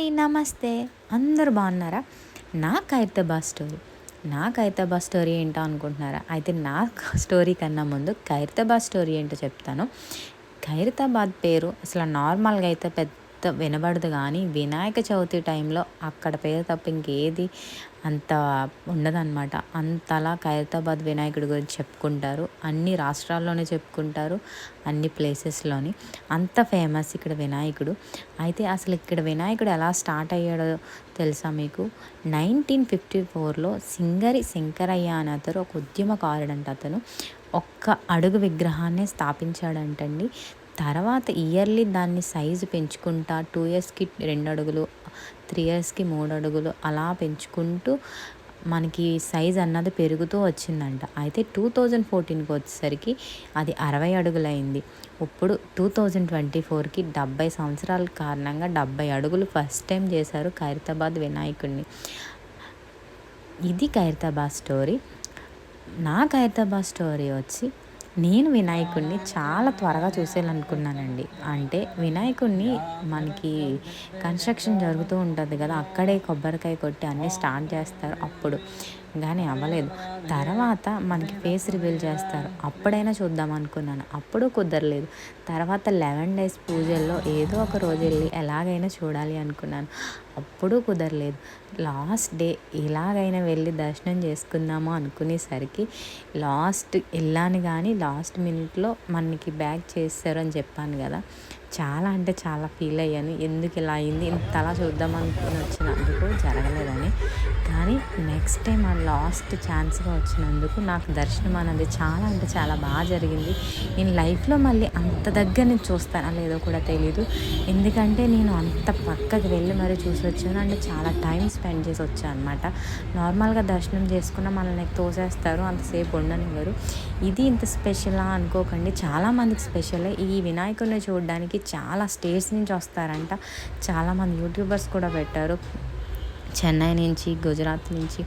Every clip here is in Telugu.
అండి నమస్తే. అందరూ బాగున్నారా? నా ఖైరతాబాద్ స్టోరీ. నా ఖైరతాబాద్ స్టోరీ ఏంటో అనుకుంటున్నారా? అయితే నా స్టోరీ కన్నా ముందు ఖైరతాబాద్ స్టోరీ ఏంటో చెప్తాను. ఖైరతాబాద్ పేరు అసలు నార్మల్గా అయితే పెద్ద వినబడదు కానీ వినాయక చవితి టైంలో అక్కడ పేరు తప్ప ఇంకేది అంత ఉండదన్నమాట. అంతలా ఖైరతాబాద్ వినాయకుడి గురించి చెప్పుకుంటారు. అన్ని రాష్ట్రాల్లోనే చెప్పుకుంటారు. అన్ని ప్లేసెస్లోని అంత ఫేమస్ ఇక్కడ వినాయకుడు. అయితే అసలు ఇక్కడ వినాయకుడు ఎలా స్టార్ట్ అయ్యాడో తెలుసా మీకు? నైన్టీన్ ఫిఫ్టీ ఫోర్లో సింగరి శంకరయ్య అని అతను ఒక ఉద్యమకారుడంట. అతను ఒక్క అడుగు విగ్రహాన్ని స్థాపించాడంటండి. తర్వాత ఇయర్లీ దాన్ని సైజు పెంచుకుంటా టూ ఇయర్స్కి రెండు అడుగులు త్రీ ఇయర్స్కి మూడు అడుగులు అలా పెంచుకుంటూ మనకి సైజ్ అన్నది పెరుగుతూ వచ్చిందంట. అయితే టూ థౌజండ్ ఫోర్టీన్కి వచ్చేసరికి అది అరవై అడుగులైంది. ఇప్పుడు టూ థౌజండ్ ట్వంటీ ఫోర్కి డెబ్బై సంవత్సరాల కారణంగా డెబ్బై అడుగులు ఫస్ట్ టైం చేశారు ఖైరతాబాద్ వినాయకుడిని. ఇది ఖైరతాబాద్ స్టోరీ. నా ఖైరతాబాద్ స్టోరీ వచ్చి నేను వినాయకుడిని చాలా త్వరగా చూసేయాలనుకున్నానండి. అంటే వినాయకుడిని మనకి కన్స్ట్రక్షన్ జరుగుతూ ఉంటుంది కదా అక్కడే కొబ్బరికాయ కొట్టి అన్నీ స్టార్ట్ చేస్తారు అప్పుడు. కానీ అవ్వలేదు. తర్వాత మనకి ఫేస్ రివీల్ చేస్తారు. అప్పుడైనా చూద్దాం అనుకున్నాను. అప్పుడు కుదరలేదు. తర్వాత లెవెన్ డేస్ పూజల్లో ఏదో ఒక రోజు వెళ్ళి ఎలాగైనా చూడాలి అనుకున్నాను. అప్పుడు కుదరలేదు. లాస్ట్ డే ఎలాగైనా వెళ్ళి దర్శనం చేసుకుందాము అనుకునేసరికి లాస్ట్ వెళ్ళాను కానీ లాస్ట్ మినిట్లో మనకి బ్యాగ్ చేస్తారు అని చెప్పాను కదా. చాలా అంటే చాలా ఫీల్ అయ్యాను. ఎందుకు ఇలా అయింది? ఇంతలా చూద్దాం అనుకుని వచ్చినందుకు జరగలేదని. కానీ నెక్స్ట్ టైం ఆ లాస్ట్ ఛాన్స్గా వచ్చినందుకు నాకు దర్శనం అనేది చాలా అంటే చాలా బాగా జరిగింది. నేను లైఫ్లో మళ్ళీ అంత దగ్గర నుంచి చూస్తానా లేదో కూడా తెలీదు. ఎందుకంటే నేను అంత పక్కకి వెళ్ళి మరీ చూసి వచ్చాను. అంటే చాలా టైం స్పెండ్ చేసి వచ్చాను అనమాట నార్మల్గా దర్శనం చేసుకున్న మనల్ని తోసేస్తారు. అంతసేపు ఉండనివ్వరు. ఇది ఇంత స్పెషలా అనుకోకండి. చాలామందికి స్పెషల్ ఈ వినాయకుడిని చూడడానికి చాలా స్టేట్స్ నుంచి వస్తారంట. చాలామంది యూట్యూబర్స్ కూడా పెట్టారు. చెన్నై నుంచి గుజరాత్ నుంచి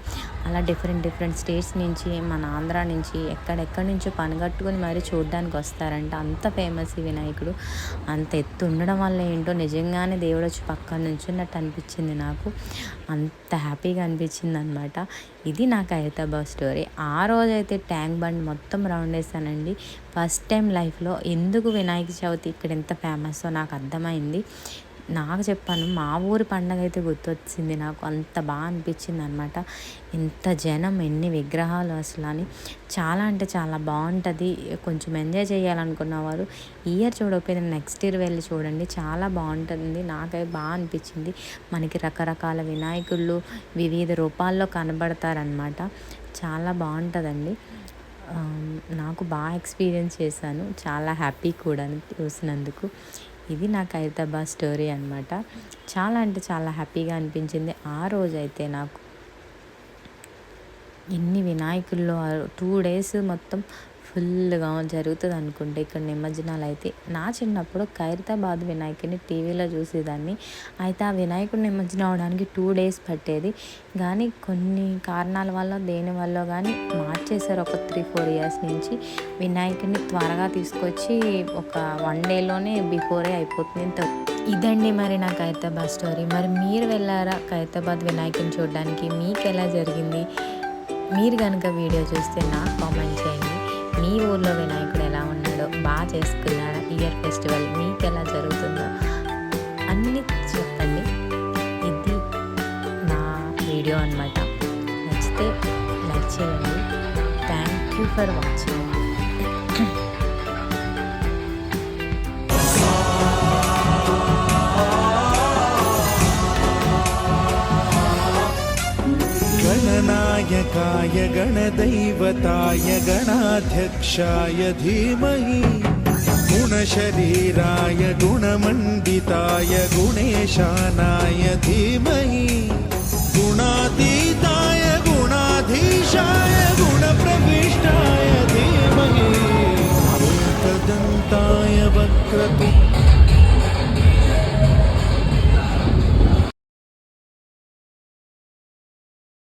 అలా డిఫరెంట్ డిఫరెంట్ స్టేట్స్ నుంచి మన ఆంధ్ర నుంచి ఎక్కడెక్కడి నుంచో పనిగట్టుకుని మరీ చూడడానికి వస్తారంట. అంత ఫేమస్ ఈ వినాయకుడు. అంత ఎత్తు ఉండడం వల్ల ఏంటో నిజంగానే దేవుడు వచ్చి పక్కన నుంచున్నట్టు అనిపించింది నాకు. అంత హ్యాపీగా అనిపించింది అనమాట ఇది నాకు హైదరాబాద్ స్టోరీ ఆ రోజైతే ట్యాంక్ బండ్ మొత్తం రౌండ్ వేసానండి. ఫస్ట్ టైం లైఫ్లో ఎందుకు వినాయక చవితి ఇక్కడ ఎంత ఫేమస్ నాకు అర్థమైంది. నాకు చెప్పాను మా ఊరి పండగ అయితే గుర్తొచ్చింది. నాకు అంత బాగా అనిపించింది అనమాట ఇంత జనం ఎన్ని విగ్రహాలు అసలు అని. చాలా అంటే చాలా బాగుంటుంది కొంచెం ఎంజాయ్ చేయాలనుకున్న వారు ఇయర్ చూడకపోయినా నెక్స్ట్ ఇయర్ వెళ్ళి చూడండి. చాలా బాగుంటుంది నాకైతే బాగా అనిపించింది. మనకి రకరకాల వినాయకుళ్ళు వివిధ రూపాల్లో కనబడతారనమాట. చాలా బాగుంటుందండి నాకు బాగా ఎక్స్పీరియన్స్ చేశాను. చాలా హ్యాపీ కూడా చూసినందుకు. ఇది నాకు ఖైరతాబాద్ స్టోరీ అనమాట చాలా అంటే చాలా హ్యాపీగా అనిపించింది. ఆ రోజైతే నాకు ఎన్ని వినాయకుల్లో టూ డేస్ మొత్తం ఫుల్గా జరుగుతుంది అనుకుంటే ఇక్కడ నిమజ్జనాలు అయితే నా చిన్నప్పుడు ఖైరతాబాద్ వినాయకుడిని టీవీలో చూసేదాన్ని. అయితే ఆ వినాయకుడు నిమజ్జనం అవడానికి టూ డేస్ పట్టేది. కానీ కొన్ని కారణాల వల్ల దేని వల్ల కానీ మార్చేశారు ఒక త్రీ ఫోర్ ఇయర్స్ నుంచి. వినాయకుడిని త్వరగా తీసుకొచ్చి ఒక వన్ డేలోనే బిఫోరే అయిపోతుంది. ఇదండి మరి నా ఖైరతాబాద్ స్టోరీ. మరి మీరు వెళ్ళారా ఖైరతాబాద్ వినాయకుని చూడడానికి? మీకు ఎలా జరిగింది? మీరు కనుక వీడియో చూస్తే నాకు కామెంట్ చేయండి. మీ ఊర్లో వినాయకుడు ఎలా ఉన్నాడో బాగా చేసుకున్నారా ఇయర్ ఫెస్టివల్ మీకు ఎలా జరుగుతుందో అన్నీ చెప్పండి. ఇది నా వీడియో అనమాట నచ్చితే లైక్ చేయండి. థ్యాంక్ యూ ఫర్ వాచింగ్ गणनायकाय गणदैवताय गणाध्यक्षाय धीमहि गुणशरीराय गुणमण्डिताय गुणेशानाय धीमहि गुणातीताय गुणाधीशाय गुणप्रविष्टाय धीमहि एकदन्ताय वक्रतुण्ड